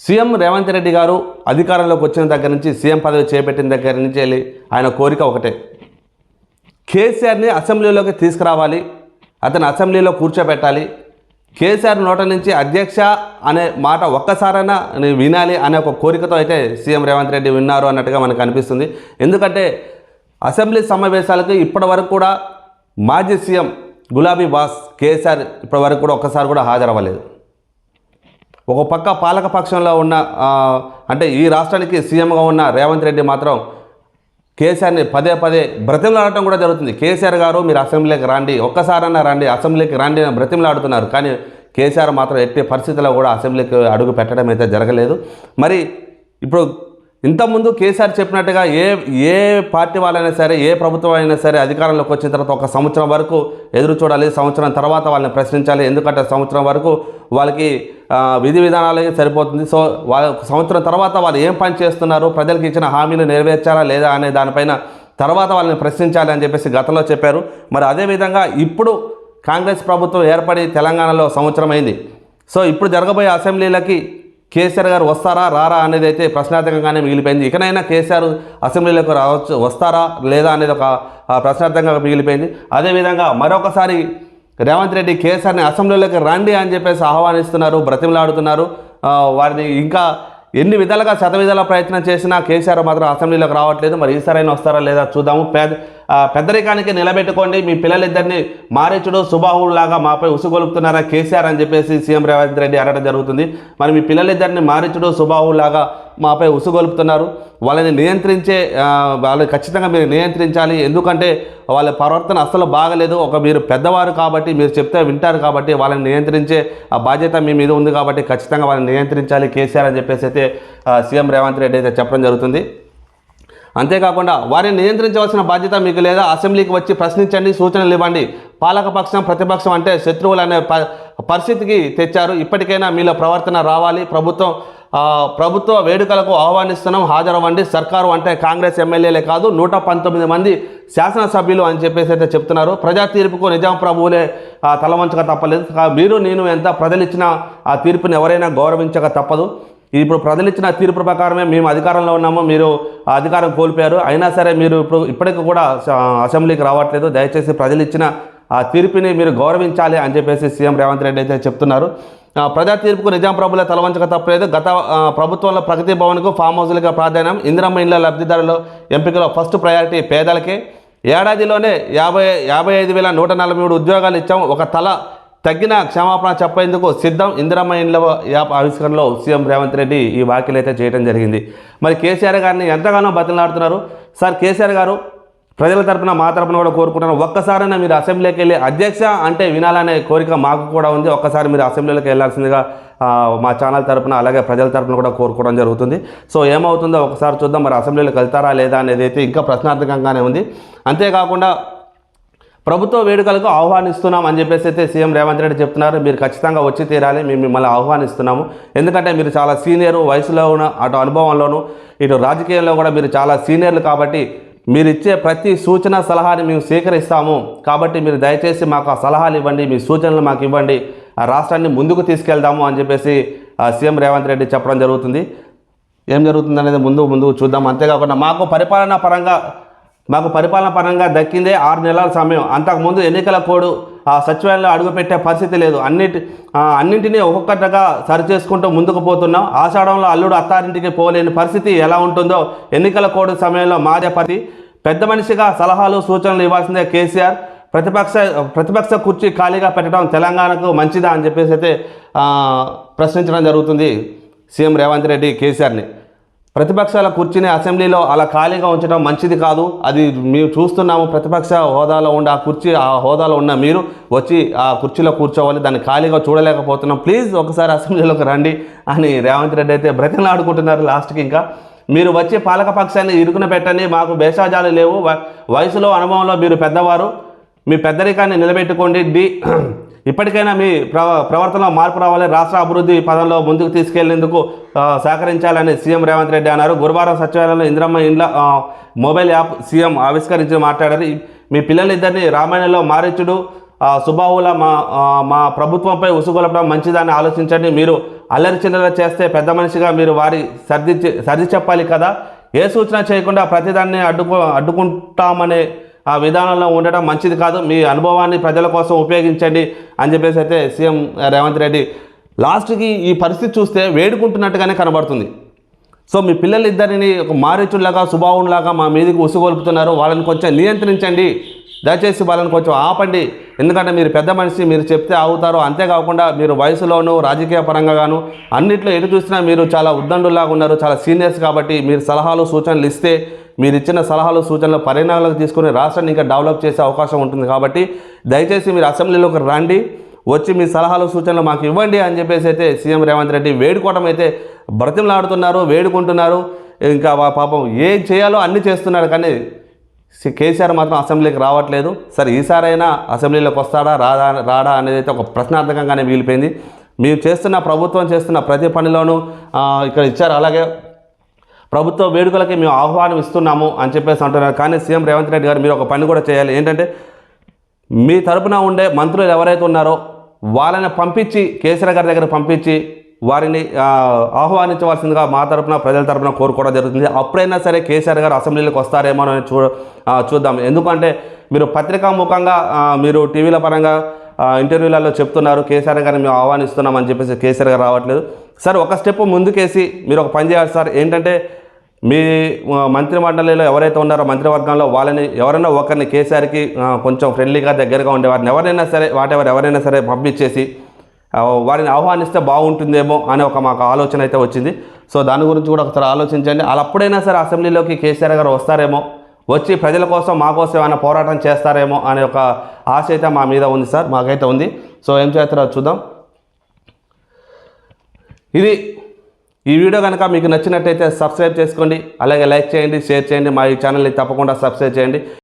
CM Revanth Reddy గారు అధికారంలోకి వచ్చిన దగ్గర నుంచి సీఎం పదవి చేపట్టిన దగ్గర నుంచి వెళ్ళి ఆయన కోరిక ఒకటే. కేసీఆర్ని అసెంబ్లీలోకి తీసుకురావాలి అతను అసెంబ్లీలో కూర్చోబెట్టాలి. కేసీఆర్ నోట నుంచి అధ్యక్ష అనే మాట ఒక్కసారైనా నేను వినాలి అనే ఒక కోరికతో అయితే సీఎం రేవంత్ రెడ్డి విన్నారు అన్నట్టుగా మనకు అనిపిస్తుంది. ఎందుకంటే అసెంబ్లీ సమావేశాలకు ఇప్పటి వరకు కూడా మాజీ సీఎం గులాబీ బాస్ కేసీఆర్ ఇప్పటి వరకు కూడా ఒక్కసారి కూడా హాజరవ్వలేదు. ఒక పక్క పాలకపక్షంలో ఉన్న అంటే ఈ రాష్ట్రానికి సీఎంగా ఉన్న రేవంత్ రెడ్డి మాత్రం కేసీఆర్ని పదే పదే బ్రతిమలాడటం కూడా జరుగుతుంది. కేసీఆర్ గారు మీరు అసెంబ్లీకి రండి ఒక్కసారన్నా రండి అసెంబ్లీకి రండి అని బ్రతిమలాడుతున్నారు. కానీ కేసీఆర్ మాత్రం ఎట్టి పరిస్థితుల్లో కూడా అసెంబ్లీకి అడుగు పెట్టడం అయితే జరగలేదు. మరి ఇప్పుడు ఇంతకుముందు కేసీఆర్ చెప్పినట్టుగా ఏ ఏ పార్టీ వాళ్ళైనా సరే ఏ ప్రభుత్వం అయినా సరే అధికారంలోకి వచ్చిన తర్వాత ఒక సంవత్సరం వరకు ఎదురు చూడాలి సంవత్సరం తర్వాత వాళ్ళని ప్రశ్నించాలి. ఎందుకంటే సంవత్సరం వరకు వాళ్ళకి విధి విధానాలకి సరిపోతుంది. సో వాళ్ళ సంవత్సరం తర్వాత వాళ్ళు ఏం పని చేస్తున్నారు? ప్రజలకు ఇచ్చిన హామీలు నెరవేర్చారా లేదా అనే దానిపైన తర్వాత వాళ్ళని ప్రశ్నించాలి అని చెప్పేసి గతంలో చెప్పారు. మరి అదేవిధంగా ఇప్పుడు కాంగ్రెస్ ప్రభుత్వం ఏర్పడి తెలంగాణలో సంవత్సరం అయింది. సో ఇప్పుడు జరగబోయే అసెంబ్లీలకి కేసీఆర్ గారు వస్తారా రారా అనేది అయితే ప్రశ్నార్థకంగానే మిగిలిపోయింది. ఇకనైనా కేసీఆర్ అసెంబ్లీలోకి రావచ్చు వస్తారా లేదా అనేది ఒక ప్రశ్నార్థంగా ప్రశ్నార్థకంగా మిగిలిపోయింది. అదేవిధంగా మరొకసారి రేవంత్ రెడ్డి కేసీఆర్ని అసెంబ్లీలోకి రండి అని చెప్పేసి ఆహ్వానిస్తున్నారు బ్రతిమలాడుతున్నారు. వారిని ఇంకా ఎన్ని విధాలుగా శత విధాల ప్రయత్నం చేసినా కేసీఆర్ మాత్రం అసెంబ్లీలోకి రావట్లేదు. మరి ఈసారైనా వస్తారా లేదా చూద్దాము. పేద పెద్దరికానికి నిలబెట్టుకోండి. మీ పిల్లలిద్దరిని మారేచుడు సుబాహులాగా మాపై ఉసుగొలుపుతున్నారా? కేసీఆర్ అని చెప్పేసి సీఎం రేవంత్ రెడ్డి అనడం జరుగుతుంది. మరి మీ పిల్లలిద్దరిని మారేచుడు సుబాహులాగా మాపై ఉసుగొలుపుతున్నారు. వాళ్ళని నియంత్రించే వాళ్ళని ఖచ్చితంగా మీరు నియంత్రించాలి. ఎందుకంటే వాళ్ళ ప్రవర్తన అస్సలు బాగలేదు. ఒక మీరు పెద్దవారు కాబట్టి మీరు చెప్తే వింటారు కాబట్టి వాళ్ళని నియంత్రించే ఆ బాధ్యత మీ మీద ఉంది కాబట్టి ఖచ్చితంగా వాళ్ళని నియంత్రించాలి. కేసీఆర్ అని చెప్పేసి అయితే సీఎం రేవంత్ రెడ్డి అయితే చెప్పడం జరుగుతుంది. అంతేకాకుండా వారిని నియంత్రించవలసిన బాధ్యత మీకు లేదా అసెంబ్లీకి వచ్చి ప్రశ్నించండి సూచనలు ఇవ్వండి. పాలకపక్షం ప్రతిపక్షం అంటే శత్రువులు అనే ప పరిస్థితికి తెచ్చారు. ఇప్పటికైనా మీలో ప్రవర్తన రావాలి. ప్రభుత్వం ప్రభుత్వ వేడుకలకు ఆహ్వానిస్తున్నాం. హాజరవ్వండి. సర్కారు అంటే కాంగ్రెస్ ఎమ్మెల్యేలే కాదు నూట పంతొమ్మిది మంది శాసనసభ్యులు అని చెప్పేసి అయితే చెప్తున్నారు. ప్రజా తీర్పుకు నిజాం ప్రభువులే తలవంచక తప్పలేదు. మీరు నేను ఎంత ప్రజలు ఆ తీర్పుని ఎవరైనా గౌరవించక తప్పదు. ఇప్పుడు ప్రజలు ఇచ్చిన తీర్పు ప్రకారమే మేము అధికారంలో ఉన్నాము మీరు అధికారం కోల్పోయారు. అయినా సరే మీరు ఇప్పుడు ఇప్పటికి కూడా అసెంబ్లీకి రావట్లేదు. దయచేసి ప్రజలు ఇచ్చిన ఆ తీర్పుని మీరు గౌరవించాలి అని చెప్పేసి సీఎం రేవంత్ రెడ్డి అయితే చెప్తున్నారు. ఆ, ప్రజా తీర్పుకు నిజాం ప్రభుల తలవంచక తప్పలేదు. గత ప్రభుత్వంలో ప్రగతి భవన్కు ఫామ్ హౌస్లుగా ప్రాధాన్యం ఇందిరమ్మ ఇండ్ల లబ్ధిదారుల ఎంపికలో ఫస్ట్ ప్రయారిటీ పేదలకే. ఏడాదిలోనే యాభై యాభై ఐదు వేల నూట నలభై మూడు ఉద్యోగాలు ఇచ్చాం. ఒక తల తగ్గిన క్షమాపణ చెప్పేందుకు సిద్ధం ఇందిరమ్మ ఇండ్ల యాప్ ఆవిష్కరణలో సీఎం రేవంత్ రెడ్డి ఈ వ్యాఖ్యలు అయితే చేయడం జరిగింది. మరి కేసీఆర్ గారిని ఎంతగానో బతిలాడుతున్నారు. సార్ కేసీఆర్ గారు ప్రజల తరపున మా తరపున కూడా కోరుకుంటున్నాను ఒక్కసారైనా మీరు అసెంబ్లీకి వెళ్ళి అధ్యక్ష అంటే వినాలనే కోరిక మాకు కూడా ఉంది. ఒక్కసారి మీరు అసెంబ్లీలోకి వెళ్ళాల్సిందిగా మా ఛానల్ తరపున అలాగే ప్రజల తరపున కూడా కోరుకోవడం జరుగుతుంది. సో ఏమవుతుందో ఒకసారి చూద్దాం. మరి అసెంబ్లీలోకి వెళ్తారా లేదా అనేది అయితే ఇంకా ప్రశ్నార్థకంగానే ఉంది. అంతేకాకుండా ప్రభుత్వ వేడుకలకు ఆహ్వానిస్తున్నాం అని చెప్పేసి అయితే సీఎం రేవంత్ రెడ్డి చెప్తున్నారు. మీరు ఖచ్చితంగా వచ్చి తీరాలి. మేము మిమ్మల్ని ఆహ్వానిస్తున్నాము. ఎందుకంటే మీరు చాలా సీనియర్ వయసులో ఉన్న అటు అనుభవంలోను ఇటు రాజకీయంలో కూడా మీరు చాలా సీనియర్లు కాబట్టి మీరు ఇచ్చే ప్రతి సూచన సలహాని మేము స్వీకరిస్తాము. కాబట్టి మీరు దయచేసి మాకు ఆ సలహాలు ఇవ్వండి మీ సూచనలు మాకు ఇవ్వండి. ఆ రాష్ట్రాన్ని ముందుకు తీసుకెళ్దాము అని చెప్పేసి సీఎం రేవంత్ రెడ్డి చెప్పడం జరుగుతుంది. ఏం జరుగుతుంది అనేది ముందు ముందు చూద్దాం. అంతేకాకుండా మాకు పరిపాలనా పరంగా మాకు పరిపాలన పరంగా దక్కిందే ఆరు నెలల సమయం. అంతకుముందు ఎన్నికల కోడ్ ఆ సచివాలయంలో అడుగుపెట్టే పరిస్థితి లేదు. అన్నిటి అన్నింటినీ ఒక్కొక్కటిగా సరి చేసుకుంటూ ముందుకు పోతున్నాం. ఆషాఢంలో అల్లుడు అత్తారింటికి పోలేని పరిస్థితి ఎలా ఉంటుందో ఎన్నికల కోడ్ సమయంలో మారే పరి పెద్ద మనిషిగా సలహాలు సూచనలు ఇవ్వాల్సిందే కేసీఆర్. ప్రతిపక్ష ప్రతిపక్ష కుర్చీ ఖాళీగా పెట్టడం తెలంగాణకు మంచిదా అని చెప్పేసి అయితే ప్రశ్నించడం జరుగుతుంది సీఎం రేవంత్ రెడ్డి కేసీఆర్ని. ప్రతిపక్షాల కుర్చీని అసెంబ్లీలో అలా ఖాళీగా ఉంచడం మంచిది కాదు. అది మేము చూస్తున్నాము ప్రతిపక్ష హోదాలో ఉండి ఆ కుర్చీ ఆ హోదాలో ఉన్న మీరు వచ్చి ఆ కుర్చీలో కూర్చోవాలి దాన్ని ఖాళీగా చూడలేకపోతున్నాం. ప్లీజ్ ఒకసారి అసెంబ్లీలోకి రండి అని రేవంత్ రెడ్డి అయితే బ్రతిమలాడుకుంటున్నారు లాస్ట్కి ఇంకా. మీరు వచ్చి పాలకపక్షాన్ని ఇరుకున పెట్టండి మాకు భేషాజాలు లేవు. వ- వయసులో అనుభవంలో మీరు పెద్దవారు. మీ పెద్దరికాన్ని నిలబెట్టుకోండి. డి ఇప్పటికైనా మీ ప్ర ప్రవర్తనలో మార్పు రావాలి. రాష్ట్ర అభివృద్ధి పదంలో ముందుకు తీసుకెళ్ళేందుకు సహకరించాలని సీఎం రేవంత్ రెడ్డి అన్నారు. గురువారం సచివాలయంలో ఇందిరమ్మ ఇండ్ల మొబైల్ యాప్ సీఎం ఆవిష్కరించి మాట్లాడారు. మీ పిల్లలిద్దరిని రామాయణంలో మారిచ్చుడు. సుబాహుల మా మా ప్రభుత్వంపై ఉసుగొలపడం మంచిదని ఆలోచించండి. మీరు అల్లరి చిల్లర చేస్తే పెద్ద మనిషిగా మీరు వారి సర్ది సర్ది చెప్పాలి కదా. ఏ సూచన చేయకుండా ప్రతిదాన్ని అడ్డుకో అడ్డుకుంటామనే ఆ విధానంలో ఉండడం మంచిది కాదు. మీ అనుభవాన్ని ప్రజల కోసం ఉపయోగించండి అని చెప్పేసి అయితే సీఎం రేవంత్ రెడ్డి లాస్ట్కి ఈ పరిస్థితి చూస్తే వేడుకుంటున్నట్టుగానే కనబడుతుంది. సో మీ పిల్లలిద్దరిని ఒక మారీచుల్లాగా సుభావులాగా మా మీదకి ఉసుగొల్పుతున్నారు. వాళ్ళని కొంచెం నియంత్రించండి. దయచేసి వాళ్ళని కొంచెం ఆపండి. ఎందుకంటే మీరు పెద్ద మనిషి మీరు చెప్తే ఆగుతారు. అంతేకాకుండా మీరు వయసులోను రాజకీయ పరంగా గాను అన్నిట్లో ఎటు చూసినా మీరు చాలా ఉద్దండులాగా ఉన్నారు చాలా సీనియర్స్ కాబట్టి మీరు సలహాలు సూచనలు ఇస్తే మీరు ఇచ్చిన సలహాలు సూచనలు పరిణామాలకు తీసుకుని రాష్ట్రాన్ని ఇంకా డెవలప్ చేసే అవకాశం ఉంటుంది కాబట్టి దయచేసి మీరు అసెంబ్లీలోకి రండి. వచ్చి మీ సలహాలు సూచనలు మాకు ఇవ్వండి అని చెప్పేసి అయితే సీఎం రేవంత్ రెడ్డి వేడుకోవడం అయితే బ్రతిమలాడుతున్నారు వేడుకుంటున్నారు. ఇంకా పాపం ఏం చేయాలో అన్నీ చేస్తున్నాడు కానీ కేసీఆర్ మాత్రం అసెంబ్లీకి రావట్లేదు. సరే ఈసారైనా అసెంబ్లీలోకి వస్తాడా రాదా రాడా అనేది అయితే ఒక ప్రశ్నార్థకంగానే మిగిలిపోయింది. మేము చేస్తున్న ప్రభుత్వం చేస్తున్న ప్రతి పనిలోనూ ఇక్కడ ఇచ్చారు. అలాగే ప్రభుత్వ వేడుకలకి మేము ఆహ్వానం ఇస్తున్నాము అని చెప్పేసి అంటున్నారు. కానీ సీఎం రేవంత్ రెడ్డి గారు మీరు ఒక పని కూడా చేయాలి. ఏంటంటే మీ తరపున ఉండే మంత్రులు ఎవరైతే ఉన్నారో వాళ్ళని పంపించి కేసీఆర్ గారి దగ్గర పంపించి వారిని ఆహ్వానించవలసిందిగా మా తరపున ప్రజల తరపున కోరుకోవడం జరుగుతుంది. అప్పుడైనా సరే కేసీఆర్ గారు అసెంబ్లీలోకి వస్తారేమో అని చూ చూద్దాం. ఎందుకంటే మీరు పత్రికా ముఖంగా మీరు టీవీల పరంగా ఇంటర్వ్యూలలో చెప్తున్నారు కేసీఆర్ గారిని మేము ఆహ్వానిస్తున్నామని చెప్పేసి కేసీఆర్ గారు రావట్లేదు. సార్ ఒక స్టెప్ ముందుకేసి మీరు ఒక పని చేయాలి సార్. ఏంటంటే మీ మంత్రిమండలిలో మంత్రి మండలిలో ఎవరైతే ఉన్నారో మంత్రివర్గంలో వాళ్ళని ఎవరైనా ఒకరిని కేసీఆర్కి కొంచెం ఫ్రెండ్లీగా దగ్గరగా ఉండే వారిని ఎవరైనా సరే వాటెవర్ ఎవరైనా సరే పంపించేసి వారిని ఆహ్వానిస్తే బాగుంటుందేమో అనే ఒక మాకు ఆలోచన అయితే వచ్చింది. సో దాని గురించి కూడా ఒకసారి ఆలోచించండి. అలా అప్పుడైనా సరే అసెంబ్లీలోకి కేసీఆర్ గారు వస్తారేమో వచ్చి ప్రజల కోసం మా కోసం ఏమైనా పోరాటం చేస్తారేమో అనే ఒక ఆశ అయితే మా మీద ఉంది సార్ మాకైతే ఉంది. సో ఏం చేస్తారో చూద్దాం. ఇది ఈ వీడియో కనుక మీకు నచ్చినట్టయితే సబ్స్క్రైబ్ చేసుకోండి అలాగే లైక్ చేయండి షేర్ చేయండి మా ఈ ఛానల్ని తప్పకుండా సబ్స్క్రైబ్ చేయండి.